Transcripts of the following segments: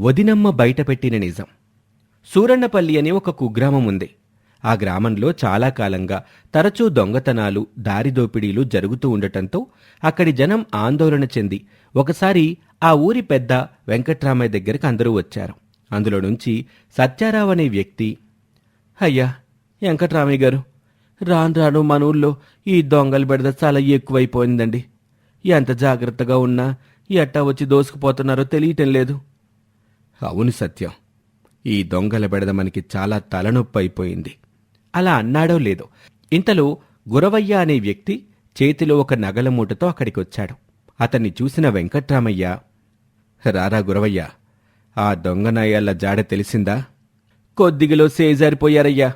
వదినమ్మ బయటపెట్టిన నిజం. సూరన్నపల్లి అని ఒక కుగ్రామం ఉంది. ఆ గ్రామంలో చాలా కాలంగా తరచూ దొంగతనాలు దారిదోపిడీలు జరుగుతూ ఉండటంతో అక్కడి జనం ఆందోళన చెంది ఒకసారి ఆ ఊరి పెద్ద వెంకట్రామయ్య దగ్గరికి అందరూ వచ్చారు. అందులో నుంచి సత్యారావు అనే వ్యక్తి అయ్యా వెంకట్రామయ్య గారు రాను రాను మన ఊళ్ళో ఈ దొంగలు బెడద చాలా ఎక్కువైపోయిందండి. ఎంత జాగ్రత్తగా ఉన్నా ఎట్టా వచ్చి దోసుకుపోతున్నారో తెలియటం లేదు. అవును సత్యం. ఈ దొంగల బెడద మనకి చాలా తలనొప్పి అయిపోయింది అలా అన్నాడో లేదో. ఇంతలో గురవయ్య అనే వ్యక్తి చేతిలో ఒక నగల మూటతో అక్కడికి వచ్చాడు అతన్ని చూసిన వెంకట్రామయ్య రారా గురవయ్య ఆ దొంగ జాడ తెలిసిందా? కొద్దిగిలో సేజారిపోయారయ్యా.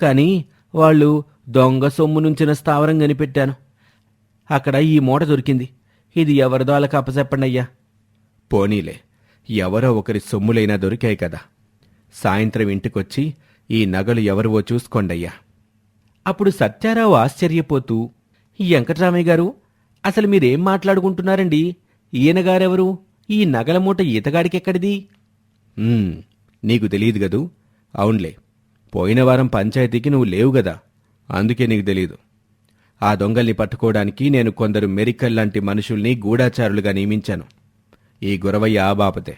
కానీ వాళ్ళు దొంగ సొమ్ము నుంచిన స్థావరం కనిపెట్టాను. అక్కడ ఈ మూట దొరికింది. ఇది ఎవరిదో అలా కప్పచెప్పండయ్యా పోనీలే. ఎవరో ఒకరి సొమ్ములైనా దొరికాయి కదా. సాయంత్రం ఇంటికొచ్చి ఈ నగలు ఎవరివో చూసుకోండయ్యా. అప్పుడు సత్యారావు ఆశ్చర్యపోతూ వెంకటరామయ్య గారు అసలు మీరేం మాట్లాడుకుంటున్నారండి? ఈయనగారెవరు ఈ నగల మూట ఈతగాడికెక్కడిది? నీకు తెలియదు గదూ అవునులే పోయిన వారం పంచాయతీకి నువ్వు లేవు గదా. అందుకే నీకు తెలీదు. ఆ దొంగల్ని పట్టుకోవడానికి నేను కొందరు మెరికల్ లాంటి మనుషుల్ని గూఢాచారులుగా నియమించాను. ఈ గురవయ్య ఆ బాపతే.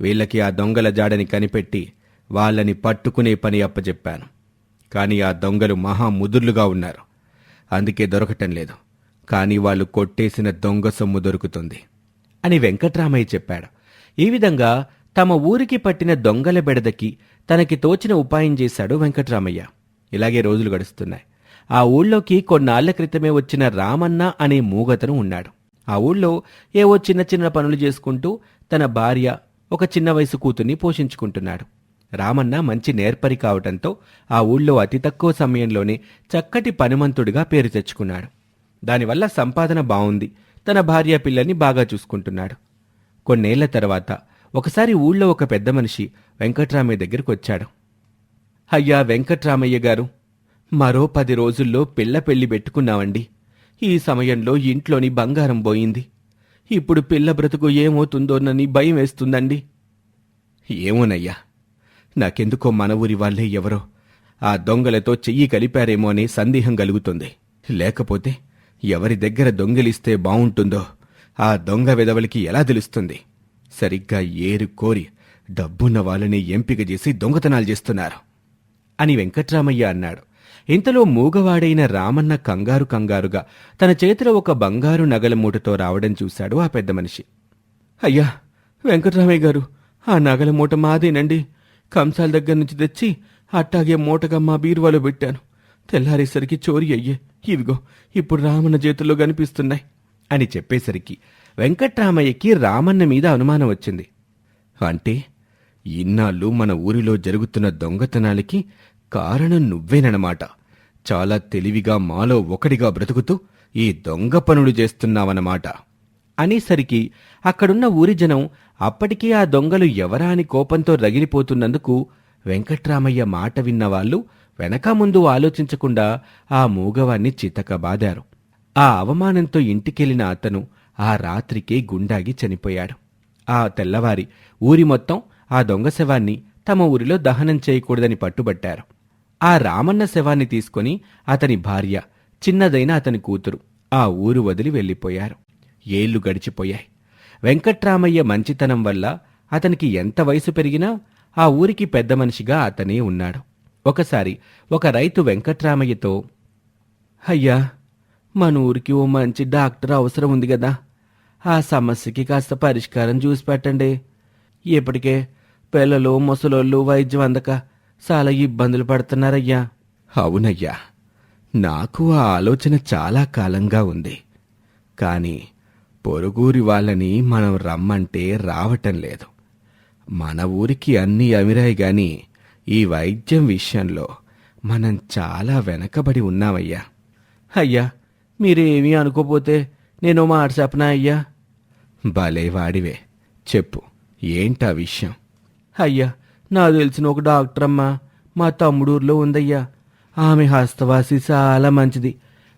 వీళ్ళకి ఆ దొంగల జాడని కనిపెట్టి వాళ్ళని పట్టుకునే పని అప్పచెప్పాను కానీ ఆ దొంగలు మహా ముదుర్లుగా ఉన్నారు. అందుకే దొరకటం లేదు. కానీ వాళ్ళు కొట్టేసిన దొంగ సొమ్ము దొరుకుతుంది అని వెంకట్రామయ్య చెప్పాడు. ఈ విధంగా తమ ఊరికి పట్టిన దొంగల బెడదకి తనకి తోచిన ఉపాయం చేశాడు వెంకట్రామయ్య. ఇలాగే రోజులు గడుస్తున్నాయి. ఆ ఊళ్ళోకి కొన్నాళ్ళ క్రితమే వచ్చిన రామన్న అనే మూగతను ఉన్నాడు. ఆ ఊళ్ళో ఏవో చిన్న చిన్న పనులు చేసుకుంటూ తన భార్య ఒక చిన్న వయసు కూతుర్ని పోషించుకుంటున్నాడు. రామన్న మంచి నేర్పరి కావటంతో ఆ ఊళ్ళో అతి తక్కువ సమయంలోనే చక్కటి పనిమంతుడిగా పేరు తెచ్చుకున్నాడు. దానివల్ల సంపాదన బాగుంది తన భార్య పిల్లల్ని బాగా చూసుకుంటున్నాడు. కొన్నేళ్ళ తర్వాత ఒకసారి ఊళ్ళో ఒక పెద్ద మనిషి వెంకట్రామయ్య దగ్గరికి వచ్చాడు. అయ్యా వెంకట్రామయ్య గారు మరో పది రోజుల్లో పిల్ల పెళ్ళి పెట్టుకున్నామండి. ఈ సమయంలో ఇంట్లోని బంగారం పోయింది. ఇప్పుడు పిల్ల బ్రతుకు ఏమవుతుందోనని భయం వేస్తుందండి. ఏమోనయ్యా నాకెందుకో మన ఊరి వాళ్ళే ఎవరో ఆ దొంగలతో చెయ్యి కలిపారేమో అనే సందేహం కలుగుతుంది. లేకపోతే ఎవరి దగ్గర దొంగిలిస్తే బావుంటుందో ఆ దొంగ విధవలకి ఎలా తెలుస్తుంది? సరిగ్గా ఏరు కోరి డబ్బున్న వాళ్ళని ఎంపిక చేసి దొంగతనాలు చేస్తున్నారు అని వెంకట్రామయ్య అన్నాడు. ఇంతలో మూగవాడైన రామన్న కంగారు కంగారుగా తన చేతిలో ఒక బంగారు నగల మూటతో రావడం చూశాడు ఆ పెద్ద మనిషి. అయ్యా వెంకటరామయ్య గారు ఆ నగల మూట మాదేనండి. కంసాల దగ్గర నుంచి తెచ్చి అట్టాగే మూటగా మా బీరువాలో పెట్టాను. తెల్లారేసరికి చోరీ అయ్యే. ఇవిగో ఇప్పుడు రామన్న చేతుల్లో కనిపిస్తున్నాయి అని చెప్పేసరికి వెంకట్రామయ్యకి రామన్న మీద అనుమానం వచ్చింది. అంటే ఇన్నాళ్ళు మన ఊరిలో జరుగుతున్న దొంగతనాలకి కారణం నువ్వేనమాట చాలా తెలివిగా మాలో ఒకడిగా బ్రతుకుతూ ఈ దొంగ పనులు చేస్తున్నావన్నమాట. అనేసరికి అక్కడున్న ఊరి జనం అప్పటికీ ఆ దొంగలు ఎవరా అని కోపంతో రగిలిపోతున్నందుకు వెంకట్రామయ్య మాట విన్నవాళ్ళు వెనక ముందు ఆలోచించకుండా ఆ మూగవాన్ని చితకబాదారు. ఆ అవమానంతో ఇంటికెళ్ళిన అతను ఆ రాత్రికే గుండాగి చనిపోయాడు. ఆ తెల్లవారి ఊరి మొత్తం ఆ దొంగ శవాన్ని తమ ఊరిలో దహనం చేయకూడదని పట్టుబట్టారు. ఆ రామన్న శవాన్ని తీసుకొని అతని భార్య చిన్నదైన అతని కూతురు ఆ ఊరు వదిలి వెళ్ళిపోయారు. ఏళ్ళు గడిచిపోయాయి. వెంకట్రామయ్య మంచితనం వల్ల అతనికి ఎంత వయసు పెరిగినా ఆ ఊరికి పెద్ద మనిషిగా అతనే ఉన్నాడు. ఒకసారి ఒక రైతు వెంకట్రామయ్యతో అయ్యా మన ఊరికి ఓ మంచి డాక్టర్ అవసరం ఉంది కదా ఆ సమస్యకి కాస్త పరిష్కారం చూసి పెట్టండి. ఇప్పటికే పిల్లలు ముసలోళ్ళు వైద్యం అందక చాలా ఇబ్బందులు పడుతున్నారయ్యా. అవునయ్యా. నాకు ఆ ఆలోచన చాలా కాలంగా ఉంది. కానీ పొరుగురి వాళ్ళని మనం రమ్మంటే రావటం లేదు. మన ఊరికి అన్నీ అమిరాయి గాని ఈ వైద్యం విషయంలో మనం చాలా వెనకబడి ఉన్నామయ్యా. అయ్యా మీరేమీ అనుకోపోతే నేను మాట చెప్పనా అయ్యా? భలే వాడివే చెప్పు ఏంటా విషయం? అయ్యా నాకు తెలిసిన ఒక డాక్టర్ అమ్మా మా తమ్ముడూరులో ఉందయ్యా. ఆమె హస్తవాసి చాలా మంచిది.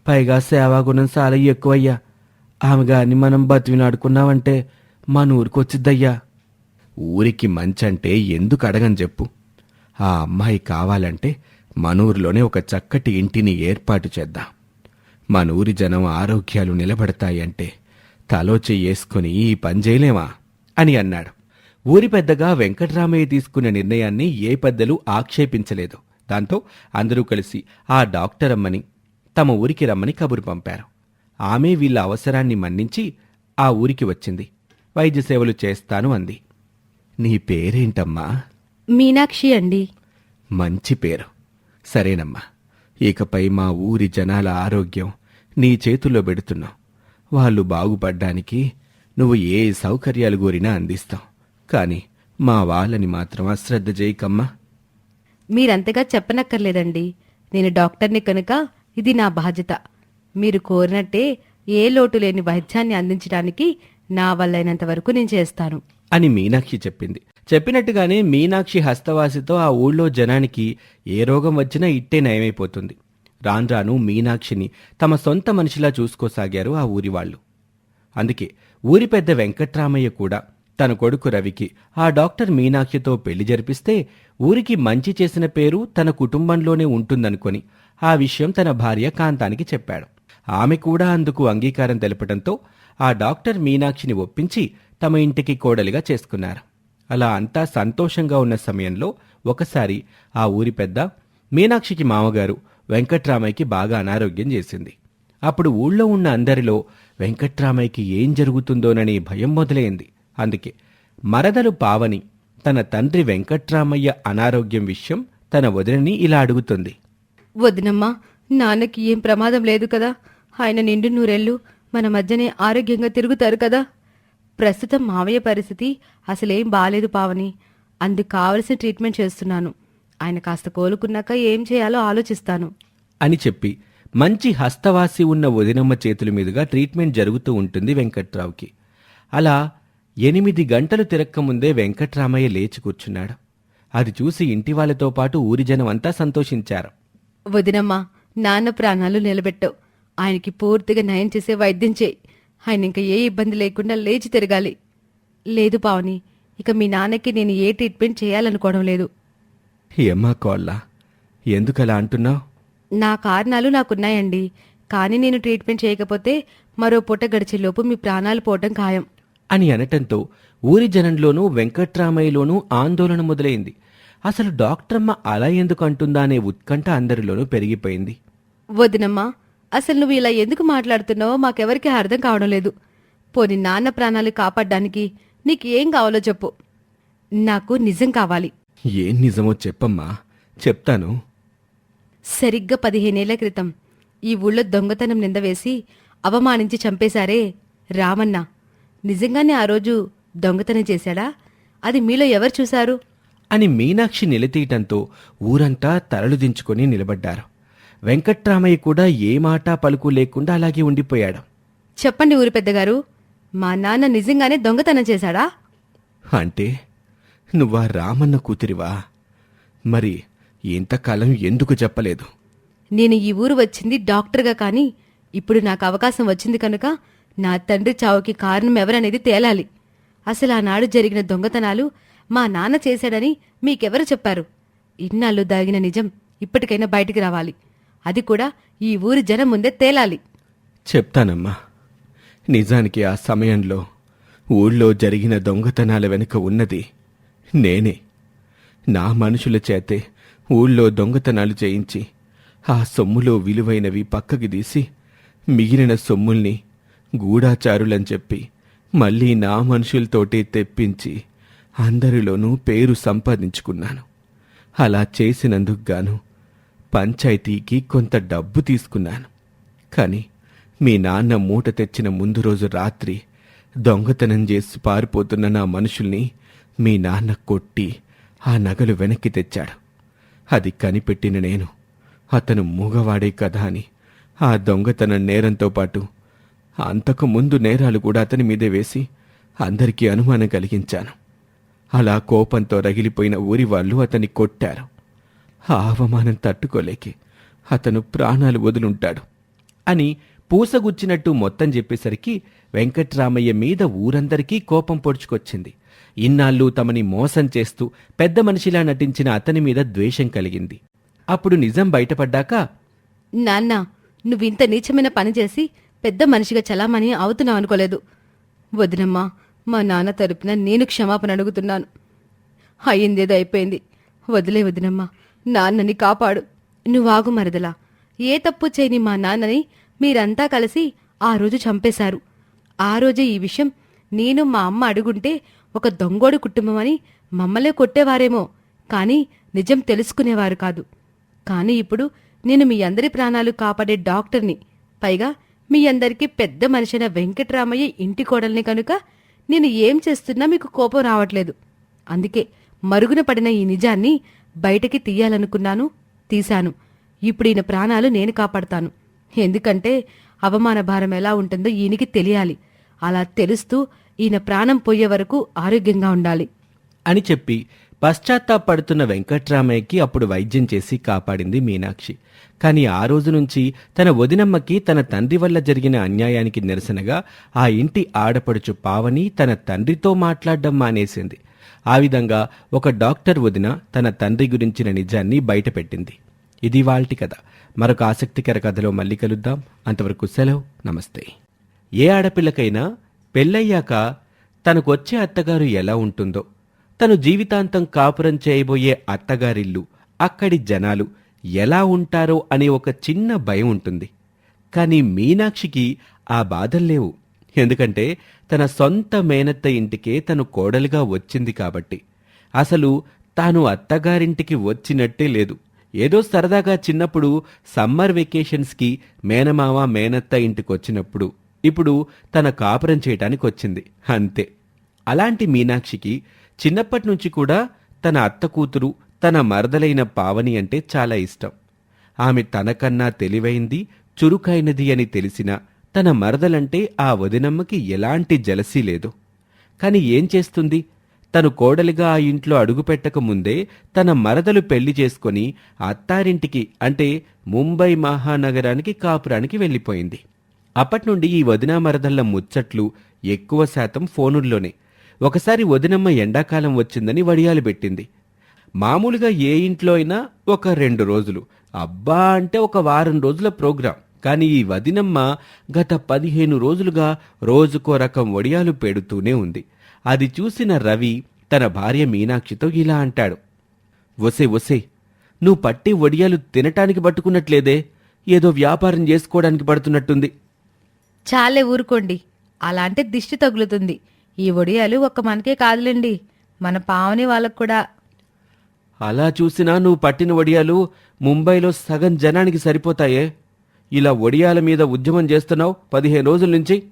పైగా సేవాగుణం చాలా ఎక్కువయ్యా. ఆమె గారిని మనం బతివినాడుకున్నామంటే మన ఊరికి వచ్చిద్దయ్యా. ఊరికి మంచంటే ఎందుకు అడగని చెప్పు. ఆ అమ్మాయి కావాలంటే మనూరులోనే ఒక చక్కటి ఇంటిని ఏర్పాటు చేద్దాం. మన ఊరి జనం ఆరోగ్యాలు నిలబడతాయంటే తలో చెయ్యేసుకుని ఈ పని చేయలేమా? అని అన్నాడు. ఊరి పెద్దగా వెంకట్రామయ్య తీసుకున్న నిర్ణయాన్ని ఏ పెద్దలు ఆక్షేపించలేదు. దాంతో అందరూ కలిసి ఆ డాక్టర్ అమ్మని తమ ఊరికి రమ్మని కబురు పంపారు. ఆమె వీళ్ళ అవసరాన్ని మన్నించి ఆ ఊరికి వచ్చింది. వైద్య సేవలు చేస్తాను అంది. నీ పేరేంటమ్మా? మీనాక్షి అండి. మంచి పేరు. సరేనమ్మా. ఇకపై మా ఊరి జనాల ఆరోగ్యం నీ చేతుల్లో పెడుతున్నావు వాళ్ళు బాగుపడ్డానికి నువ్వు ఏ సౌకర్యాలు కోరినా అందిస్తాం. కానీ మా వాళ్ళని మాత్రం అశ్రద్ధ చేయకమ్మా. మీరంతగా చెప్పనక్కర్లేదండి. నేను డాక్టర్ని కనుక ఇది నా బాధ్యత. మీరు కోరినట్టే ఏ లోటు లేని వైద్యాన్ని అందించడానికి నా వల్లైనంత వరకు నేను చేస్తాను. అని మీనాక్షి చెప్పింది. చెప్పినట్టుగానే మీనాక్షి హస్తవాసితో ఆ ఊళ్ళో జనానికి ఏ రోగం వచ్చినా ఇట్టే నయమైపోతుంది. రాను రాను మీనాక్షిని తమ సొంత మనిషిలా చూసుకోసాగారు ఆ ఊరి వాళ్ళు. అందుకే ఊరి పెద్ద వెంకట్రామయ్య కూడా తన కొడుకు రవికి. ఆ డాక్టర్ మీనాక్షితో పెళ్ళి జరిపిస్తే ఊరికి మంచి చేసిన పేరు తన కుటుంబంలోనే ఉంటుందనుకొని ఆ విషయం తన భార్య కాంతానికి చెప్పాడు. ఆమె కూడా అందుకు అంగీకారం తెలపడంతో ఆ డాక్టర్ మీనాక్షిని ఒప్పించి తమ ఇంటికి కోడలిగా చేసుకున్నారు. అలా అంతా సంతోషంగా ఉన్న సమయంలో ఒకసారి ఆ ఊరి పెద్ద మీనాక్షికి మామగారు వెంకట్రామయ్యకి బాగా అనారోగ్యం చేసింది. అప్పుడు ఊళ్ళో ఉన్న అందరిలో వెంకట్రామయ్యకి ఏం జరుగుతుందోనని భయం మొదలైంది. అందుకే మరదలు పావని తన తండ్రి వెంకట్రామయ్య అనారోగ్యం విషయం తన వదినని ఇలా అడుగుతుంది. వదినమ్మా నాన్నకి ఏం ప్రమాదం లేదు కదా? ఆయన నిండు నూరెళ్ళు మన మధ్యనే ఆరోగ్యంగా తిరుగుతారు కదా? ప్రస్తుతం మావయ్య పరిస్థితి అసలేం బాలేదు పావని. అందుకు కావలసిన ట్రీట్మెంట్ చేస్తున్నాను. ఆయన కాస్త కోలుకున్నాక ఏం చేయాలో ఆలోచిస్తాను. అని చెప్పి మంచి హస్తవాసి ఉన్న వదినమ్మ చేతుల మీదుగా ట్రీట్మెంట్ జరుగుతూ ఉంటుంది వెంకట్రావుకి. అలా ఎనిమిది గంటలు తిరక్కముందే వెంకట్రామయ్య లేచి కూర్చున్నాడు. అది చూసి ఇంటి వాళ్ళతో పాటు ఊరి జనం అంతా సంతోషించారు. వదినమ్మా నాన్న ప్రాణాలు నిలబెట్టవు. ఆయనకి పూర్తిగా నయం చేసే వైద్యం చేయి. ఆయన ఇంకా ఏ ఇబ్బంది లేకుండా లేచి తిరగాలి. లేదు పావని ఇక మీ నాన్నకి నేను ఏ ట్రీట్మెంట్ చేయాలనుకోవడం లేదు. ఏమ్మా కోళ్ళ ఎందుకలా అంటున్నావు? నా కారణాలు నాకున్నాయండి కానీ నేను ట్రీట్మెంట్ చేయకపోతే మరో పూట గడిచేలోపు మీ ప్రాణాలు పోవటం ఖాయం. అని అనటంతో ఊరి జనంలోనూ వెంకట్రామయ్యలోనూ ఆందోళన మొదలైంది. అసలు డాక్టరమ్మ అలా ఎందుకు అంటుందా అనే ఉత్కంఠ అందరిలోనూ పెరిగిపోయింది. వదినమ్మా అసలు నువ్వు ఇలా ఎందుకు మాట్లాడుతున్నావో మాకెవరికి అర్థం కావడం లేదు. పోని నాన్న ప్రాణాలు కాపాడడానికి నీకు ఏం కావాలో చెప్పు. నాకు నిజం కావాలి. ఏం నిజమో చెప్పమ్మా. చెప్తాను. సరిగ్గా పదిహేనేళ్ళ క్రితం ఈ ఊళ్ళో దొంగతనం నింద వేసి అవమానించి చంపేశారే రామన్న. నిజంగానే ఆ రోజు దొంగతనం చేశాడా? అది మీలో ఎవరు చూశారు? అని మీనాక్షి నిలతీయటంతో ఊరంతా తలలు దించుకొని నిలబడ్డారు. వెంకట్రామయ్య కూడా ఏ మాట పలుకు లేకుండా అలాగే ఉండిపోయాడు. చెప్పండి ఊరి పెద్దగారు మా నాన్న నిజంగానే దొంగతనం చేశాడా? అంటే నువ్వా రామన్న కూతురివా? మరి ఇంతకాలం ఎందుకు చెప్పలేదు? నేను ఈ ఊరు వచ్చింది డాక్టర్గా కానీ ఇప్పుడు నాకు అవకాశం వచ్చింది కనుక నా తండ్రి చావుకి కారణం ఎవరనేది తేలాలి. అసలు ఆనాడు జరిగిన దొంగతనాలు మా నాన్న చేశాడని మీకెవరు చెప్పారు? ఇన్నాళ్ళు దాగిన నిజం ఇప్పటికైనా బయటికి రావాలి. అది కూడా ఈ ఊరి జనం ముందే తేలాలి. చెప్తానమ్మా. నిజానికి ఆ సమయంలో ఊళ్ళో జరిగిన దొంగతనాల వెనుక ఉన్నది నేనే. నా మనుషుల చేతే ఊళ్ళో దొంగతనాలు చేయించి ఆ సొమ్ములో విలువైనవి పక్కకి తీసి మిగిలిన సొమ్ముల్ని గూఢాచారులని చెప్పి మళ్ళీ నా మనుషులతోటే తెప్పించి అందరిలోనూ పేరు సంపాదించుకున్నాను. అలా చేసినందుకు గాను పంచాయతీకి కొంత డబ్బు తీసుకున్నాను. కానీ మీ నాన్న మూట తెచ్చిన ముందు రోజు రాత్రి దొంగతనం చేసి పారిపోతున్న నా మనుషుల్ని మీ నాన్న కొట్టి ఆ నగలు వెనక్కి తెచ్చాడు. అది కనిపెట్టిన నేను అతను మూగవాడే కదా అని ఆ దొంగతనం నేరంతో పాటు అంతకు ముందు నేరాలు కూడా అతని మీదే వేసి అందరికీ అనుమానం కలిగించాను. అలా కోపంతో రగిలిపోయిన ఊరి వాళ్ళు అతన్ని కొట్టారు. ఆ అవమానం తట్టుకోలేకే అతను ప్రాణాలు వదులుంటాడు అని పూసగుచ్చినట్టు మొత్తం చెప్పేసరికి వెంకట్రామయ్య మీద ఊరందరికీ కోపం పొడుచుకొచ్చింది. ఇన్నాళ్ళు తమని మోసం చేస్తూ పెద్ద మనిషిలా నటించిన అతని మీద ద్వేషం కలిగింది. అప్పుడు నిజం బయటపడ్డాక నాన్న నువ్వింత నీచమైన పని చేసి పెద్ద మనిషిగా చలామణి అవుతున్నావు అనుకోలేదు. వదినమ్మా మా నాన్న తరపున నేను క్షమాపణ అడుగుతున్నాను. అయ్యిందేదో అయిపోయింది. వదిలే వదినమ్మా నాన్నని కాపాడు. నువ్వాగు మరదలా. ఏ తప్పు చేయని మా నాన్నని మీరంతా కలిసి ఆ రోజు చంపేశారు. ఆ రోజే ఈ విషయం నేను మా అమ్మ అడుగుంటే ఒక దొంగోడు కుటుంబం అని మమ్మలే కొట్టేవారేమో. కానీ నిజం తెలుసుకునేవారు కాదు. కానీ ఇప్పుడు నేను మీ అందరి ప్రాణాలు కాపాడే డాక్టర్ని. పైగా మీ అందరికీ పెద్ద మనిషైన వెంకట్రామయ్య ఇంటి కోడల్ని కనుక నేను ఏం చేస్తున్నా మీకు కోపం రావట్లేదు. అందుకే మరుగున పడిన ఈ నిజాన్ని బయటకి తీయాలనుకున్నాను తీశాను. ఇప్పుడు ఈయన ప్రాణాలు నేను కాపాడతాను. ఎందుకంటే అవమాన భారం ఎలా ఉంటుందో ఈయనకి తెలియాలి. అలా తెలుస్తూ ఈయన ప్రాణం పోయే వరకు ఆరోగ్యంగా ఉండాలి. అని చెప్పి పశ్చాత్తాపడుతున్న వెంకట్రామయ్యకి అప్పుడు వైద్యం చేసి కాపాడింది మీనాక్షి. కాని ఆ రోజు నుంచి తన వదినమ్మకి తన తండ్రి వల్ల జరిగిన అన్యాయానికి నిరసనగా ఆ ఇంటి ఆడపడుచు పావని తన తండ్రితో మాట్లాడడం మానేసింది. ఆ విధంగా ఒక డాక్టర్ వదిన తన తండ్రి గురించిన నిజాన్ని బయటపెట్టింది. ఇది వాల్టి కథ. మరొక ఆసక్తికర కథలో మళ్ళీ కలుద్దాం. అంతవరకు సెలవు. నమస్తే. ఏ ఆడపిల్లకైనా పెళ్ళయ్యాక తనకొచ్చే అత్తగారు ఎలా ఉంటుందో తను జీవితాంతం కాపురం చేయబోయే అత్తగారిల్లు అక్కడి జనాలు ఎలా ఉంటారో అనే ఒక చిన్న భయం ఉంటుంది. కానీ మీనాక్షికి ఆ బాధల్లేవు ఎందుకంటే తన సొంత మేనత్త ఇంటికే తను కోడలుగా వచ్చింది కాబట్టి. అసలు తాను అత్తగారింటికి వచ్చినట్టే లేదు. ఏదో సరదాగా చిన్నప్పుడు సమ్మర్ వెకేషన్స్కి మేనమామ మేనత్త ఇంటికొచ్చినప్పుడు ఇప్పుడు తన కాపురం చేయటానికి వచ్చింది అంతే. అలాంటి మీనాక్షికి చిన్నప్పటి నుంచి కూడా తన అత్త కూతురు తన మరదలైన పావని అంటే చాలా ఇష్టం. ఆమె తనకన్నా తెలివైంది చురుకైనది అని తెలిసినా తన మరదలంటే ఆ వదినమ్మకి ఎలాంటి జలసీ లేదు. కాని ఏం చేస్తుంది? తను కోడలిగా ఆ ఇంట్లో అడుగుపెట్టక ముందే తన మరదలు పెళ్ళి చేసుకొని అత్తారింటికి అంటే ముంబై మహానగరానికి కాపురానికి వెళ్ళిపోయింది. అప్పట్నుండి ఈ వదినా మరదళ్ళ ముచ్చట్లు ఎక్కువ శాతం ఫోనుల్లోనే. ఒకసారి వదినమ్మ ఎండాకాలం వచ్చిందని వడియాలు పెట్టింది. మామూలుగా ఏ ఇంట్లో అయినా ఒక రెండు రోజులు. అబ్బా అంటే ఒక వారం రోజుల ప్రోగ్రాం. కానీ ఈ వదినమ్మ గత పదిహేను రోజులుగా రోజుకో రకం వడియాలు పెడుతూనే ఉంది. అది చూసిన రవి తన భార్య మీనాక్షితో ఇలా అంటాడు. ఒసే ఒసే నువ్వు పట్టి వడియాలు తినటానికి పట్టుకున్నట్లేదే. ఏదో వ్యాపారం చేసుకోవడానికి పడుతున్నట్టుంది. చాలే ఊరుకోండి. అలా అంటే దిష్టి తగులుతుంది. ఈ ఒడియాలు ఒక్క మనకే కాదులేండి. మన పావని వాళ్ళకు కూడా. అలా చూసినా నువ్వు పట్టిన వడియాలు ముంబైలో సగం జనానికి సరిపోతాయే. ఇలా వడియాల మీద ఉద్యమం చేస్తున్నావు పదిహేను రోజుల నుంచి.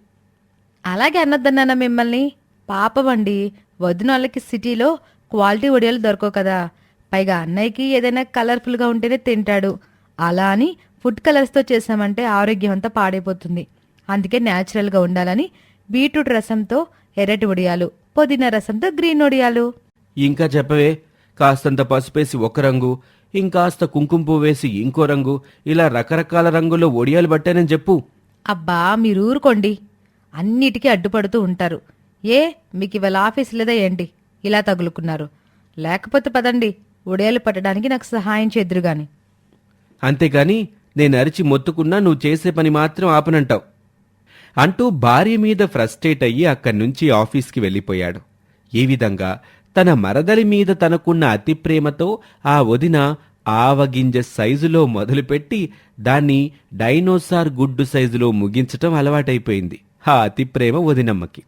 అలాగే అన్నద్దన్నానా మిమ్మల్ని. పాపమండి వదిన వాళ్ళకి సిటీలో క్వాలిటీ ఒడియాలు దొరకవు కదా. పైగా అన్నయ్యకి ఏదైనా కలర్ఫుల్గా ఉంటేనే తింటాడు. అలా అని ఫుడ్ కలర్స్తో చేసామంటే ఆరోగ్యం అంతా పాడైపోతుంది. అందుకే న్యాచురల్గా ఉండాలని బీట్రూట్ రసంతో ఎర్రటి ఒడియాలు పుదీనా రసంతో గ్రీన్ ఒడియాలు. ఇంకా చెప్పవే కాస్తంత పసుపేసి ఒక రంగు ఇంకాస్త కుంకుమ పువ్వు వేసి ఇంకో రంగు ఇలా రకరకాల రంగుల్లో ఒడియాలు పట్టానని చెప్పు. అబ్బా మీరు ఊరుకోండి అన్నిటికీ అడ్డుపడుతూ ఉంటారు. ఏ మీకు ఇవాళ ఆఫీస్ లేదా ఏంటి? ఇలా తగులుకున్నారు. లేకపోతే పదండి ఉడేలు పట్టడానికి నాకు సహాయం చేద్దురు గాని అంతేగాని నేను అరిచి మొత్తుకున్నా నువ్వు చేసే పని మాత్రం ఆపనంటావు. అంటూ భార్య మీద ఫ్రస్ట్రేట్ అయ్యి అక్కడి నుంచి ఆఫీస్కి వెళ్ళిపోయాడు. ఈ విధంగా తన మరదలి మీద తనకున్న అతి ప్రేమతో ఆ వదిన ఆవగింజ సైజులో మొదలుపెట్టి దాన్ని డైనోసార్ గుడ్డు సైజులో ముగించటం అలవాటైపోయింది. ఆ అతి ప్రేమ వదినమ్మకి.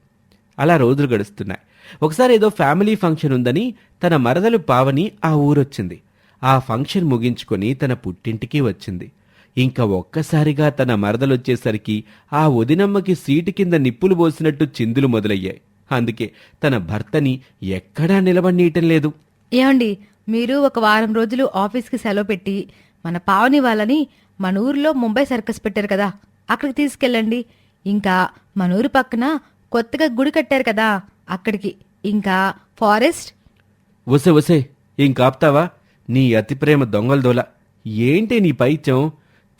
అలా రోజులు గడుస్తున్నాయి. ఒకసారి ఏదో ఫ్యామిలీ ఫంక్షన్ ఉందని తన మరదలు పావని ఆ ఊరొచ్చింది. ఆ ఫంక్షన్ ముగించుకొని తన పుట్టింటికి వచ్చింది. ఇంకా ఒక్కసారిగా తన మరదలొచ్చేసరికి ఆ వదినమ్మకి సీటు కింద నిప్పులు పోసినట్టు చిందులు మొదలయ్యాయి. అందుకే తన భర్తని ఎక్కడా నిలబడనీయటం లేదు. ఏమండి మీరు ఒక వారం రోజులు ఆఫీస్కి సెలవు పెట్టి మన పావని వాళ్ళని మన ఊరిలో ముంబై సర్కస్ పెట్టారు కదా అక్కడికి తీసుకెళ్ళండి. ఇంకా మన ఊరు పక్కన కొత్తగా గుడి కట్టారు కదా అక్కడికి. ఇంకా ఫారెస్ట్? ఒసే ఒసే ఇంకాప్తావా? నీ అతి ప్రేమ దొంగల దోల. ఏంటి నీ పైత్యం?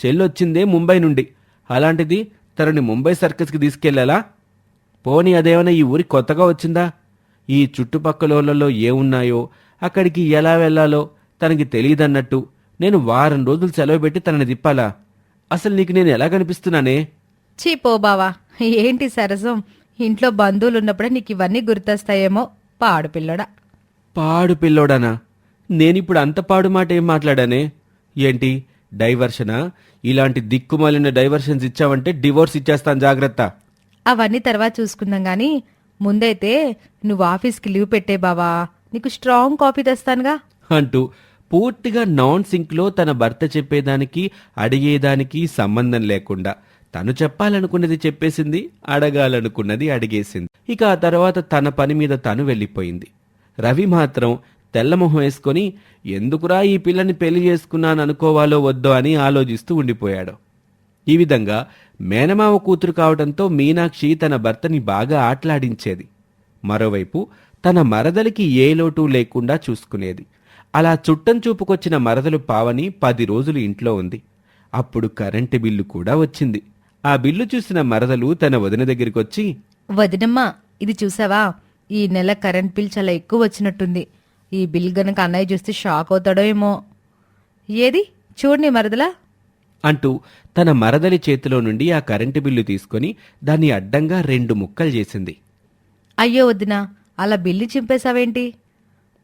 చెల్లొచ్చిందే ముంబై నుండి. అలాంటిది తనని ముంబై సర్కస్కి తీసుకెళ్ళాలా పోనీ అదేమైనా ఈ ఊరి కొత్తగా వచ్చిందా? ఈ చుట్టుపక్కలలో ఏమున్నాయో అక్కడికి ఎలా వెళ్ళాలో తనకి తెలియదన్నట్టు నేను వారం రోజులు సెలవు పెట్టి తనని తిప్పాలా? అసలు నీకు నేను ఎలా కనిపిస్తున్నానే? చీ పో బావా ఏంటి సరసం? ఇంట్లో బంధువులు ఉన్నప్పుడే నీకు ఇవన్నీ గుర్తొస్తాయేమో పాడు పిల్లడా. పాడు పిల్లోడానా? నేనిప్పుడు అంత పాడు మాట ఏం మాట్లాడానే? ఏంటి? డైవర్షనా? ఇలాంటి దిక్కుమాలిన డైవర్షన్స్ ఇచ్చావంటే డివోర్స్ ఇచ్చేస్తాను జాగ్రత్త. అవన్నీ తర్వాత చూసుకుందాం గాని ముందైతే నువ్వు ఆఫీస్కి లీవ్ పెట్టే బావా నీకు స్ట్రాంగ్ కాఫీ తెస్తానుగా. అంటూ పూర్తిగా నాన్ సింక్లో తన భర్త చెప్పేదానికి అడిగేదానికి సంబంధం లేకుండా తను చెప్పాలనుకున్నది చెప్పేసింది అడగాలనుకున్నది అడిగేసింది. ఇక ఆ తర్వాత తన పని మీద తను వెళ్ళిపోయింది. రవి మాత్రం తెల్లమొహం వేసుకొని ఎందుకురా ఈ పిల్లని పెళ్ళి చేసుకున్నాను అనుకోవాలో వద్దో అని ఆలోచిస్తూ ఉండిపోయాడు. ఈ విధంగా మేనమావ కూతురు కావడంతో మీనాక్షి తన భర్తని బాగా ఆటలాడించేది. మరోవైపు తన మరదలికి ఏ లోటు లేకుండా చూసుకునేది. అలా చుట్టం చూపుకొచ్చిన మరదలు పావని పది రోజులు ఇంట్లో ఉంది. అప్పుడు కరెంటు బిల్లు కూడా వచ్చింది. ఆ బిల్లు చూసిన మరదలు తన వదిన దగ్గరికి వచ్చి వదినమ్మా ఇది చూసావా? ఈ నెల కరెంట్ బిల్ చాలా ఎక్కువ వచ్చినట్టుంది. ఈ బిల్ గనక అన్నయ్య చూస్తే షాక్ అవుతాడో ఏమో. ఏది? చూడండి మరదలా. అంటూ తన మరదలి చేతిలో నుండి ఆ కరెంటు బిల్లు తీసుకొని దాన్ని అడ్డంగా రెండు ముక్కలు చేసింది. అయ్యో వదినా అలా బిల్లు చింపేశావేంటి?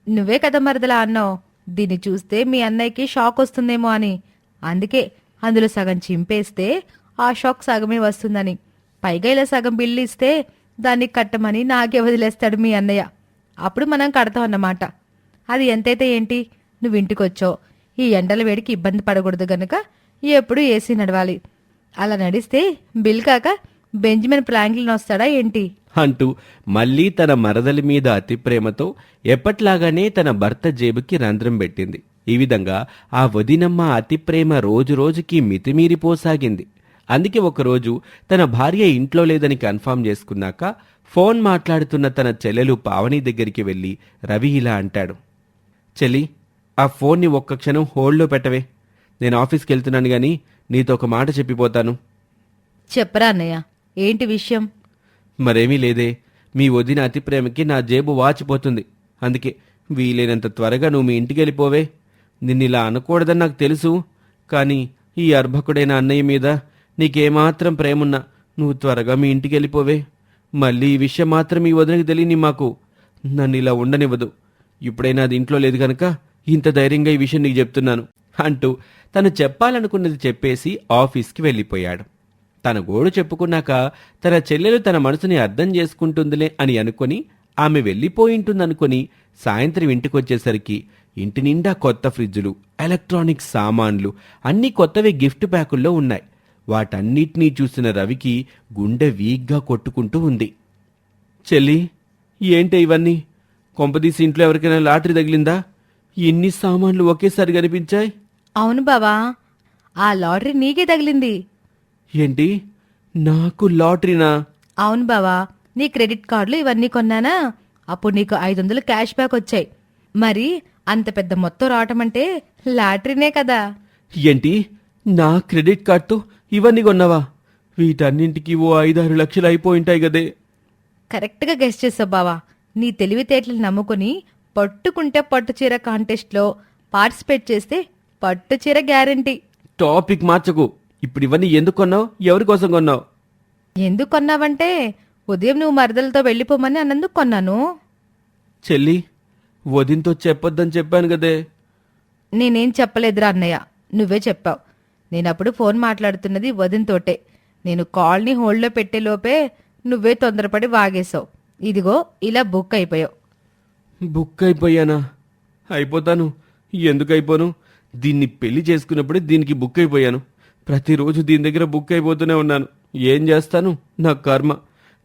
నువ్వే కదా మరదలా అన్నావు. దీన్ని చూస్తే మీ అన్నయ్యకి షాక్ వస్తుందేమో అని. అందుకే అందులో సగం చింపేస్తే ఆ షాక్ సగమే వస్తుందని. పైగా ఇలా సగం బిల్లు ఇస్తే దాన్ని కట్టమని నాకే వదిలేస్తాడు మీ అన్నయ్య. అప్పుడు మనం కడతాం అన్నమాట. అది ఎంతైతే ఏంటి? నువ్వు ఇంటికొచ్చావు. ఈ ఎండల వేడికి ఇబ్బంది పడకూడదు గనుక ఎప్పుడు ఏసీ నడవాలి. అలా నడిస్తే బిల్ కాక బెంజమిన్ ఫ్రాంక్లిన్ వస్తాడా ఏంటి? అంటూ మళ్ళీ తన మరదలి మీద అతి ప్రేమతో ఎప్పట్లాగానే తన భర్త జేబుకి రంధ్రం పెట్టింది. ఈ విధంగా ఆ వదినమ్మ అతి ప్రేమ రోజు రోజుకి మితిమీరిపోసాగింది. అందుకే ఒకరోజు తన భార్య ఇంట్లో లేదని కన్ఫర్మ్ చేసుకున్నాక ఫోన్ మాట్లాడుతున్న తన చెల్లెలు పావని దగ్గరికి వెళ్ళి రవి ఇలా అంటాడు. చెల్లి ఆ ఫోన్ని ఒక్క క్షణం హోల్డ్లో పెట్టవే. నేను ఆఫీస్కి వెళ్తున్నాను గాని నీతో ఒక మాట చెప్పిపోతాను. చెప్పరా అన్నయ్య ఏంటి విషయం? మరేమీ లేదే. మీ వదిన అతి ప్రేమకి నా జేబు వాచిపోతుంది. అందుకే వీలైనంత త్వరగా నువ్వు మీ ఇంటికి వెళ్ళిపోవే. నిన్ను ఇలా అనకూడదని నాకు తెలుసు. కానీ ఈ అర్భకుడైన అన్నయ్య మీద నీకేమాత్రం ప్రేమున్నా నువ్వు త్వరగా మీ ఇంటికి వెళ్ళిపోవే. మళ్ళీ ఈ విషయం మాత్రం ఈ వదినకి తెలియని మాకు. నన్ను ఇలా ఉండనివ్వదు. ఇప్పుడైనా అది ఇంట్లో లేదు కనుక ఇంత ధైర్యంగా ఈ విషయం నీకు చెప్తున్నాను అంటూ తను చెప్పాలనుకున్నది చెప్పేసి ఆఫీస్కి వెళ్ళిపోయాడు. తన గోడు చెప్పుకున్నాక తన చెల్లెలు తన మనసుని అర్థం చేసుకుంటుందిలే అని అనుకొని ఆమె వెళ్ళిపోయింటుందనుకొని సాయంత్రం ఇంటికొచ్చేసరికి ఇంటి నిండా కొత్త ఫ్రిడ్జులు ఎలక్ట్రానిక్ సామాన్లు అన్నీ కొత్తవి గిఫ్ట్ ప్యాకుల్లో ఉన్నాయి. వాటన్నిటినీ చూసిన రవికి గుండె వీక్గా కొట్టుకుంటూ ఉంది. చెల్లి ఏంటే ఇవన్నీ? కొంపదీసి ఇంట్లో ఎవరికైనా లాటరీ తగిలిందా? ఇన్ని సామాన్లు ఒకేసారి కనిపించాయి? అవును బావా. ఆ లాటరీ నీకే తగిలింది. ఏంటి? నాకు లాటరీనా? అవును బావా. నీ క్రెడిట్ కార్డులు ఇవన్నీ కొన్నానా? అప్పుడు నీకు ఐదు వందలు క్యాష్ బ్యాక్ వచ్చాయి. మరి అంత పెద్ద మొత్తం రావటం అంటే లాటరీనే కదా. ఏంటి? నా క్రెడిట్ కార్డుతో ఇవన్నీ కొన్నావా? వీటన్నింటికి ఓ ఐదారు లక్షలు అయిపోయింటాయి కదే. కరెక్ట్గా గెస్ట్ చేసావు బావా. నీ తెలివితేటలు నమ్ముకుని పట్టుకుంటే పట్టు చీర కాంటెస్ట్లో పార్టిసిపేట్ చేస్తే పట్టు చీర గ్యారంటీ. టాపిక్ మార్చకు. ఇప్పుడు ఇవన్నీ ఎందుకు కొన్నావు? ఎవరి కోసం కొన్నావు? ఎందుకు కొన్నావంటే ఉదయం నువ్వు మరదలతో వెళ్ళిపోమని అన్నందుకు కొన్నాను. చెల్లి వదినతో చెప్పొద్దని చెప్పాను కదే. నేనేం చెప్పలేదురా అన్నయ్య నువ్వే చెప్పావు. నేనప్పుడు ఫోన్ మాట్లాడుతున్నది వదినతోటే నేను కాల్ని హోల్డ్లో పెట్టే లోపే నువ్వే తొందరపడి వాగేశావు. ఇదిగో ఇలా బుక్ అయిపోయావు. బుక్ అయిపోయానా? అయిపోతాను. ఎందుకు అయిపోను? దీన్ని పెళ్ళి చేసుకున్నప్పుడే దీనికి బుక్ అయిపోయాను. ప్రతిరోజు దీని దగ్గర బుక్ అయిపోతూనే ఉన్నాను. ఏం చేస్తాను? నా కర్మ.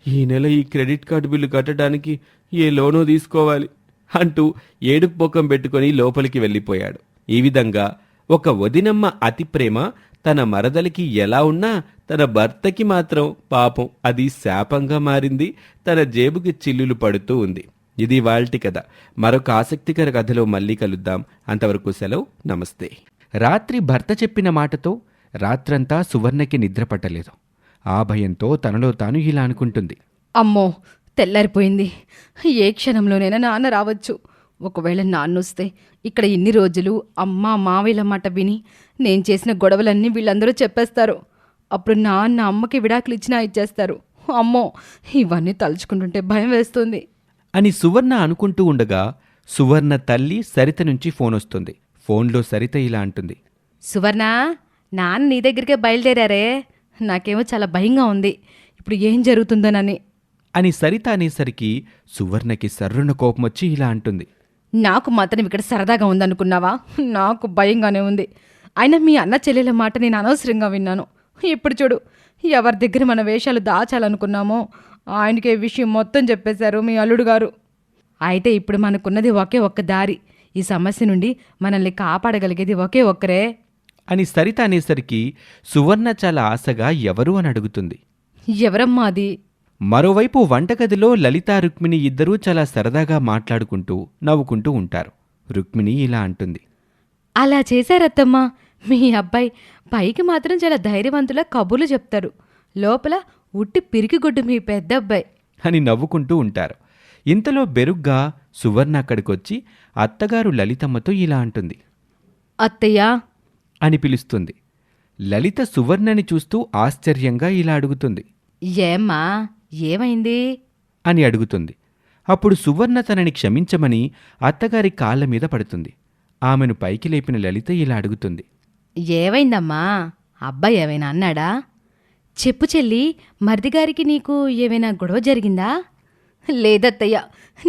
ఈ నెల ఈ క్రెడిట్ కార్డు బిల్లు కట్టడానికి ఏ లోనో తీసుకోవాలి అంటూ ఏడుపు పొక్కం పెట్టుకొని లోపలికి వెళ్ళిపోయాడు. ఈ విధంగా ఒక వదినమ్మ అతి ప్రేమ తన మరదలికి ఎలా ఉన్నా తన భర్తకి మాత్రం పాపం అది శాపంగా మారింది. తన జేబుకి చిల్లులు పడుతూ ఉంది. ఇది వాల్టి కథ. మరొక ఆసక్తికర కథలో మళ్ళీ కలుద్దాం. అంతవరకు సెలవు. నమస్తే. రాత్రి భర్త చెప్పిన మాటతో రాత్రంతా సువర్ణకి నిద్ర పట్టలేదు. ఆ భయంతో తనలో తాను ఇలా అనుకుంటుంది. అమ్మో తెల్లారిపోయింది. ఏ క్షణంలోనైనా నాన్న రావచ్చు. ఒకవేళ నాన్న వస్తే ఇక్కడ ఇన్ని రోజులు అమ్మ మావయ్యల మాట విని నేను చేసిన గొడవలన్నీ వీళ్ళందరూ చెప్పేస్తారు. అప్పుడు నాన్న అమ్మకి విడాకులు ఇచ్చినా ఇచ్చేస్తారు. అమ్మో ఇవన్నీ తలుచుకుంటుంటే భయం వేస్తుంది. అని సువర్ణ అనుకుంటూ ఉండగా సువర్ణ తల్లి సరిత నుంచి ఫోన్ వస్తుంది. ఫోన్లో సరిత ఇలా అంటుంది. సువర్ణ నాన్న నీ దగ్గరికే బయలుదేరారే. నాకేమో చాలా భయంగా ఉంది. ఇప్పుడు ఏం జరుగుతుందోనని. అని సరిత అనేసరికి సువర్ణకి సర్రున కోపం వచ్చి ఇలా అంటుంది. నాకు మాత్రం ఇక్కడ సరదాగా ఉందనుకున్నావా? నాకు భయంగానే ఉంది. అయినా మీ అన్న చెల్లెల మాట నేను అనవసరంగా విన్నాను. ఇప్పుడు చూడు ఎవరి దగ్గర మన వేషాలు దాచాలనుకున్నామో ఆయనకే విషయం మొత్తం చెప్పేశారు మీ అల్లుడు గారు. అయితే ఇప్పుడు మనకున్నది ఒకే ఒక్క దారి. ఈ సమస్య నుండి మనల్ని కాపాడగలిగేది ఒకే ఒక్కరే. అని సరిత అనేసరికి సువర్ణ చాలా ఆశగా ఎవరు అని అడుగుతుంది. ఎవరమ్మా అది? మరోవైపు వంటగదిలో లలిత రుక్మిణి ఇద్దరూ చాలా సరదాగా మాట్లాడుకుంటూ నవ్వుకుంటూ ఉంటారు. రుక్మిణి ఇలా అంటుంది. అలా చేశారత్తమ్మా. మీ అబ్బాయి పైకి మాత్రం చాలా ధైర్యవంతుల కబుర్లు చెప్తారు. లోపల ఉట్టి పిరికిగుడ్డు మీ పెద్ద అబ్బాయి అని నవ్వుకుంటూ ఉంటారు. ఇంతలో బెరుగ్గా సువర్ణ అక్కడికొచ్చి అత్తగారు లలితమ్మతో ఇలా అంటుంది. అత్తయ్యా. అని పిలుస్తుంది. లలిత సువర్ణని చూస్తూ ఆశ్చర్యంగా ఇలా అడుగుతుంది. ఏమ్మా ఏమైంది? అని అడుగుతుంది. అప్పుడు సువర్ణ తనని క్షమించమని అత్తగారి కాళ్ళ మీద పడుతుంది. ఆమెను పైకి లేపిన లలిత ఇలా అడుగుతుంది. ఏమైందమ్మా? అబ్బాయి ఏమైనా అన్నాడా? చెప్పు చెల్లి మరిదిగారికి నీకు ఏమైనా గొడవ జరిగిందా? లేదత్తయ్య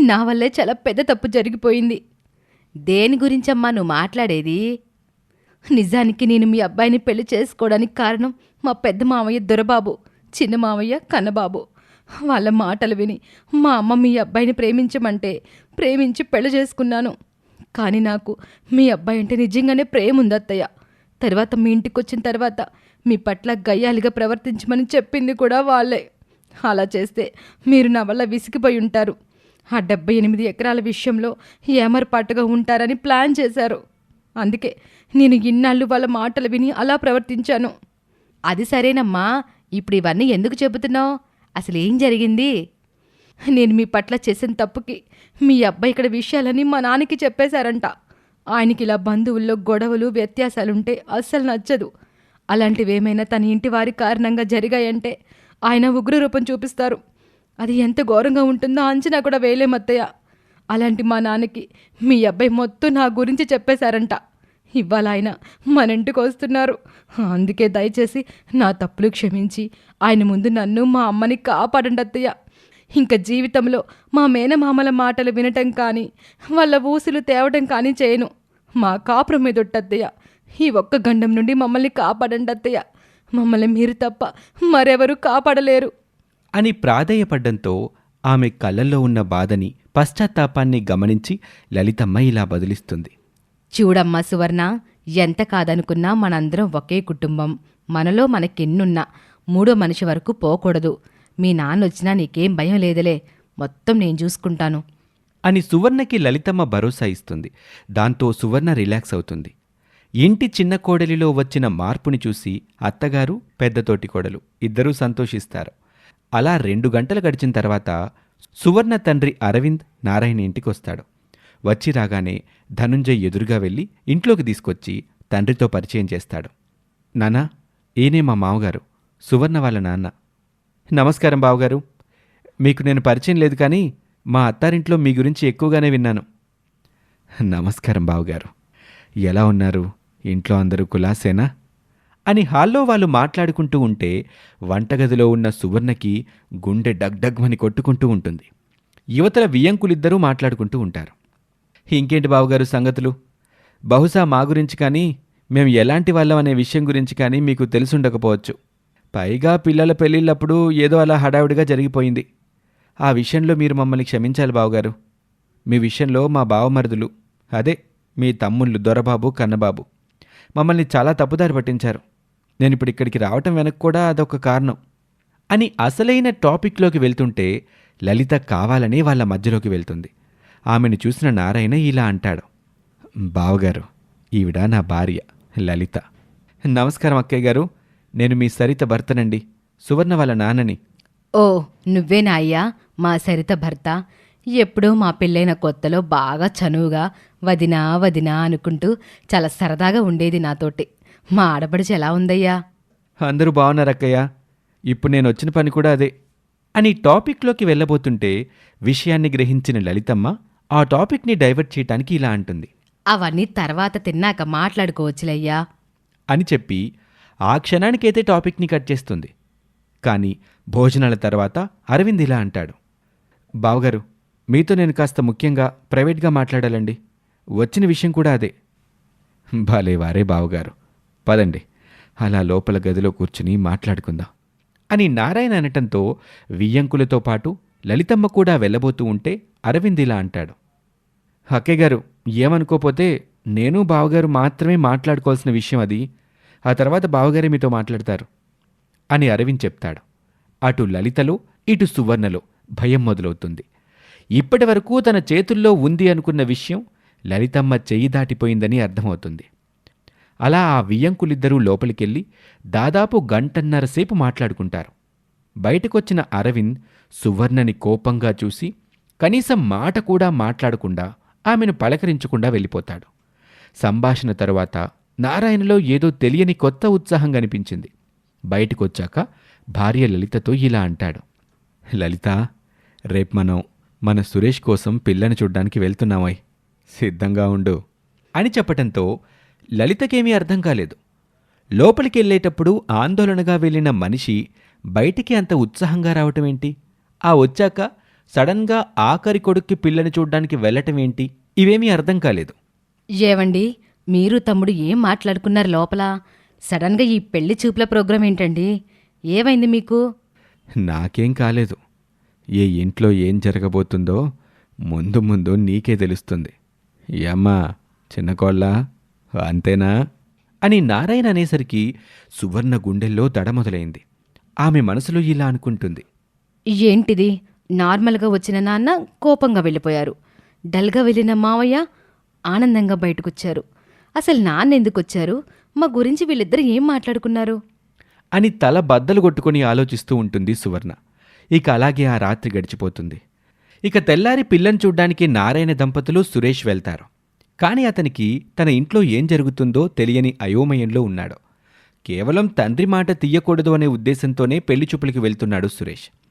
నా వల్లే చాలా పెద్ద తప్పు జరిగిపోయింది. దేని గురించమ్మా నువ్వు మాట్లాడేది? నిజానికి నేను మీ అబ్బాయిని పెళ్ళి చేసుకోవడానికి కారణం మా పెద్ద మామయ్య దొరబాబు చిన్న మామయ్య కన్నబాబు. వాళ్ళ మాటలు విని మా అమ్మ మీ అబ్బాయిని ప్రేమించమంటే ప్రేమించి పెళ్ళి చేసుకున్నాను. కానీ నాకు మీ అబ్బాయి అంటే నిజంగానే ప్రేమ ఉందత్తయ్య తర్వాత మీ ఇంటికి వచ్చిన తర్వాత మీ పట్ల గయ్యాలిగా ప్రవర్తించమని చెప్పింది కూడా వాళ్ళే. అలా చేస్తే మీరు నా వల్ల విసిగిపోయి ఉంటారు. ఆ డెబ్బై ఎనిమిది ఎకరాల విషయంలో ఏమరపాటుగా ఉంటారని ప్లాన్ చేశారు. అందుకే నేను ఇన్నాళ్ళు వాళ్ళ మాటలు విని అలా ప్రవర్తించాను. అది సరేనమ్మా ఇప్పుడు ఇవన్నీ ఎందుకు చెబుతున్నావు? అసలు ఏం జరిగింది? నేను మీ పట్ల చేసిన తప్పుకి మీ అబ్బాయి ఇక్కడ విషయాలని మా నాన్నకి చెప్పేశారంట. ఆయనకి ఇలా బంధువుల్లో గొడవలు వ్యత్యాసాలుంటే అస్సలు నచ్చదు. అలాంటివేమైనా తన ఇంటి వారి కారణంగా జరిగాయంటే ఆయన ఉగ్ర రూపం చూపిస్తారు. అది ఎంత ఘోరంగా ఉంటుందో అంచనా కూడా వేయలేమత్తయ్య. అలాంటి మా నాన్నకి మీ అబ్బాయి మొత్తం నా గురించి చెప్పేశారంట. ఇవాళ ఆయన మన ఇంటికి వస్తున్నారు. అందుకే దయచేసి నా తప్పులు క్షమించి ఆయన ముందు నన్ను మా అమ్మని కాపాడండి అత్తయ్య ఇంకా జీవితంలో మా మేనమామల మాటలు వినటం కానీ వాళ్ళ ఊసులు తేవటం కానీ చేయను. మా కాపురం మీద ఈ ఒక్క గండం నుండి మమ్మల్ని కాపాడండి అత్తయ్య మమ్మల్ని మీరు తప్ప మరెవరూ కాపాడలేరు. అని ప్రాధేయపడ్డంతో ఆమె కళ్ళల్లో ఉన్న బాధని పశ్చాత్తాపాన్ని గమనించి లలితమ్మ ఇలా బదులిస్తుంది చూడమ్మా సువర్ణ ఎంత కాదనుకున్నా మనందరం ఒకే కుటుంబం. మనలో మనకెన్నున్నా మూడో మనిషి వరకు పోకూడదు. మీ నాన్న వచ్చినా నీకేం భయం లేదులే. మొత్తం నేను చూసుకుంటాను. అని సువర్ణకి లలితమ్మ భరోసా ఇస్తుంది. దాంతో సువర్ణ రిలాక్స్ అవుతుంది. ఇంటి చిన్న కోడలిలో వచ్చిన మార్పుని చూసి అత్తగారు పెద్దతోటి కోడలు ఇద్దరూ సంతోషిస్తారు. అలా రెండు గంటలు గడిచిన తర్వాత సువర్ణ తండ్రి అరవింద్ నారాయణ ఇంటికి వస్తాడు వచ్చి రాగానే ధనుంజయ్ ఎదురుగా వెళ్ళి ఇంట్లోకి తీసుకొచ్చి తండ్రితో పరిచయం చేస్తాడు. నానా ఈయనే మా మామగారు సువర్ణ వాళ్ళ నాన్న. నమస్కారం బావగారు. మీకు నేను పరిచయం లేదు కానీ మా అత్తారింట్లో మీ గురించి ఎక్కువగానే విన్నాను. నమస్కారం బావగారు. ఎలా ఉన్నారు? ఇంట్లో అందరూ కులాసేనా? అని హాల్లో వాళ్ళు మాట్లాడుకుంటూ ఉంటే వంటగదిలో ఉన్న సువర్ణకి గుండె డగ్డగ్మని కొట్టుకుంటూ ఉంటుంది. యువతల వియంకులిద్దరూ మాట్లాడుకుంటూ ఉంటారు. ఇంకేంటి బావగారు సంగతులు? బహుశా మా గురించి కానీ మేము ఎలాంటి వాళ్ళం అనే విషయం గురించి కానీ మీకు తెలుసుండకపోవచ్చు. పైగా పిల్లల పెళ్ళిళ్ళప్పుడు ఏదో అలా హడావుడిగా జరిగిపోయింది. ఆ విషయంలో మీరు మమ్మల్ని క్షమించాలి బావగారు. మీ విషయంలో మా బావమరుదులు. అదే మీ తమ్ముళ్ళు దొరబాబు కన్నబాబు. మమ్మల్ని చాలా తప్పుదారి పట్టించారు. నేను ఇప్పుడు ఇక్కడికి రావటం వెనక్కి కూడా అదొక కారణం. అని అసలైన టాపిక్లోకి వెళ్తుంటే లలిత కావాలని వాళ్ళ మధ్యలోకి వెళ్తుంది. ఆమెను చూసిన నారాయణ ఇలా అంటాడు. బావగారు ఈవిడ నా భార్య లలిత. నమస్కారం అక్కయ్య గారు నేను మీ సరిత భర్తనండి. సువర్ణ వాళ్ళ నాన్నని. ఓ నువ్వేనా అయ్యా మా సరిత భర్త. ఎప్పుడూ మా పెళ్ళైన కొత్తలో బాగా చనువుగా వదినా వదినా అనుకుంటూ చాలా సరదాగా ఉండేది నాతోటి. మా ఆడపడిచి ఎలా ఉందయ్యా? అందరూ బాగున్నారు అక్కయ్య. ఇప్పుడు నేను వచ్చిన పని కూడా అదే. అని టాపిక్లోకి వెళ్ళబోతుంటే విషయాన్ని గ్రహించిన లలితమ్మ ఆ టాపిక్ని డైవర్ట్ చేయటానికి ఇలా అంటుంది. అవన్నీ తర్వాత తిన్నాక మాట్లాడుకోవచ్చులయ్యా. అని చెప్పి ఆ క్షణానికైతే టాపిక్ని కట్ చేస్తుంది. కానీ భోజనాల తర్వాత అరవింద్ ఇలా అంటాడు. బావగారు మీతో నేను కాస్త ముఖ్యంగా ప్రైవేట్గా మాట్లాడాలండి. వచ్చిన విషయం కూడా అదే. భలే వారే బావగారు. పదండి అలా లోపల గదిలో కూర్చుని మాట్లాడుకుందాం అని నారాయణ అనటంతో వియ్యంకులతో పాటు లలితమ్మ కూడా వెళ్ళబోతూ ఉంటే అరవింద్ ఇలా అంటాడు. హక్కే గారు ఏమనుకోపోతే నేను బావగారు మాత్రమే మాట్లాడుకోవాల్సిన విషయం అది. ఆ తర్వాత బావగారే మీతో మాట్లాడతారు. అని అరవింద్ చెప్తాడు. అటు లలితలో ఇటు సువర్ణలో భయం మొదలవుతుంది. ఇప్పటి వరకు తన చేతుల్లో ఉంది అనుకున్న విషయం లలితమ్మ చెయ్యి దాటిపోయిందని అర్థమవుతుంది. అలా ఆ వియ్యంకులిద్దరూ లోపలికెళ్ళి దాదాపు గంటన్నర సేపు మాట్లాడుకుంటారు. బయటకొచ్చిన అరవింద్ సువర్ణని కోపంగా చూసి కనీసం మాట కూడా మాట్లాడకుండా ఆమెను పలకరించకుండా వెళ్ళిపోతాడు. సంభాషణ తరువాత నారాయణలో ఏదో తెలియని కొత్త ఉత్సాహం కనిపించింది. బయటకొచ్చాక భార్య లలితతో ఇలా అంటాడు. లలిత రేపు మనం మన సురేష్ కోసం పిల్లని చూడ్డానికి వెళ్తున్నామై సిద్ధంగా ఉండు అని చెప్పటంతో లలితకేమీ అర్థం కాలేదు. లోపలికి వెళ్ళేటప్పుడు ఆందోళనగా వెళ్ళిన మనిషి బయటికి అంత ఉత్సాహంగా రావటమేంటి? ఆ వచ్చాక సడన్గా ఆఖరి కొడుక్కి పిల్లని చూడ్డానికి వెళ్ళటమేంటి ఇవేమీ అర్థం కాలేదు. ఏవండి? మీరు తమ్ముడు ఏం మాట్లాడుకున్నారు లోపల? సడన్గా ఈ పెళ్ళి చూపుల ప్రోగ్రాం ఏంటండి? ఏమైంది మీకు? నాకేం కాలేదు. ఏ ఇంట్లో ఏం జరగబోతుందో ముందు ముందు నీకే తెలుస్తుంది. ఏమ్మా చిన్న కోళ్ళ? అంతేనా? అని నారాయణ అనేసరికి సువర్ణ గుండెల్లో దడ మొదలైంది ఆమె మనసులో ఇలా అనుకుంటుంది. ఏంటిది? నార్మల్గా వచ్చిన నాన్న కోపంగా వెళ్ళిపోయారు. డల్గా వెళ్ళిన మావయ్య ఆనందంగా బయటకొచ్చారు. అసలు నాన్న ఎందుకు వచ్చారు మా గురించి వీళ్ళిద్దరు ఏం మాట్లాడుకున్నారు? అని తల బద్దలు కొట్టుకుని ఆలోచిస్తూ ఉంటుంది సువర్ణ. ఇక అలాగే ఆ రాత్రి గడిచిపోతుంది. ఇక తెల్లారి పిల్లని చూడ్డానికి నారాయణ దంపతులు సురేష్ వెళ్తారు. కానీ అతనికి తన ఇంట్లో ఏం జరుగుతుందో తెలియని అయోమయంలో ఉన్నాడు. కేవలం తండ్రి మాట తీయకూడదు అనే ఉద్దేశంతోనే పెళ్ళి చూపులకి వెళ్తున్నాడు సురేష్.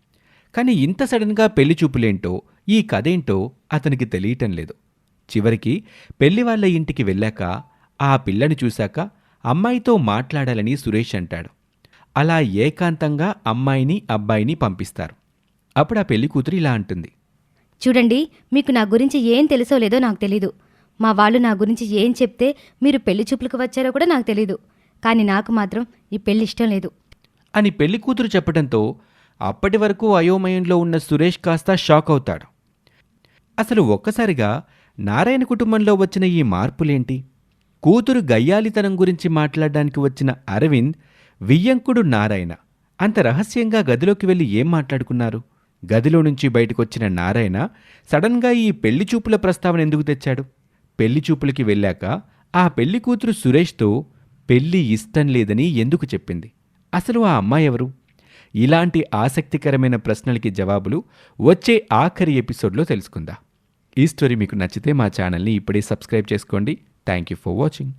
కానీ ఇంత సడన్గా పెళ్ళి చూపులేంటో ఈ కథేంటో అతనికి తెలియటం లేదు. చివరికి పెళ్ళి వాళ్ళ ఇంటికి వెళ్ళాక ఆ పిల్లని చూశాక అమ్మాయితో మాట్లాడాలని సురేష్ అంటాడు. అలా ఏకాంతంగా అమ్మాయిని అబ్బాయిని పంపిస్తారు. అప్పుడు ఆ పెళ్ళి కూతురు ఇలా అంటుంది. చూడండి మీకు నా గురించి ఏం తెలుసో లేదో నాకు తెలీదు. మా వాళ్ళు నా గురించి ఏం చెప్తే మీరు పెళ్ళి చూపులకు వచ్చారో కూడా నాకు తెలీదు. కానీ నాకు మాత్రం ఈ పెళ్ళి ఇష్టం లేదు. అని పెళ్ళి కూతురు చెప్పడంతో అప్పటి వరకు అయోమయంలో ఉన్న సురేష్ కాస్త షాక్ అవుతాడు. అసలు ఒక్కసారిగా నారాయణ కుటుంబంలో వచ్చిన ఈ మార్పులేంటి? కూతురు గయ్యాలితనం గురించి మాట్లాడడానికి వచ్చిన అరవింద్ వియ్యంకుడు నారాయణ అంత రహస్యంగా గదిలోకి వెళ్ళి ఏం మాట్లాడుకున్నారు? గదిలో నుంచి బయటకొచ్చిన నారాయణ సడన్గా ఈ పెళ్ళి చూపుల ప్రస్తావన ఎందుకు తెచ్చాడు? పెళ్ళి చూపులకి వెళ్ళాక ఆ పెళ్ళి కూతురు సురేష్తో పెళ్ళి ఇష్టం లేదని ఎందుకు చెప్పింది? అసలు ఆ అమ్మాయి ఎవరు? ఇలాంటి ఆసక్తికరమైన ప్రశ్నలకి జవాబులు వచ్చే ఆఖరి ఎపిసోడ్లో తెలుసుకుందా. ఈ స్టోరీ మీకు నచ్చితే మా ఛానల్ని ఇప్పుడే సబ్స్క్రైబ్ చేసుకోండి. Thank you for watching.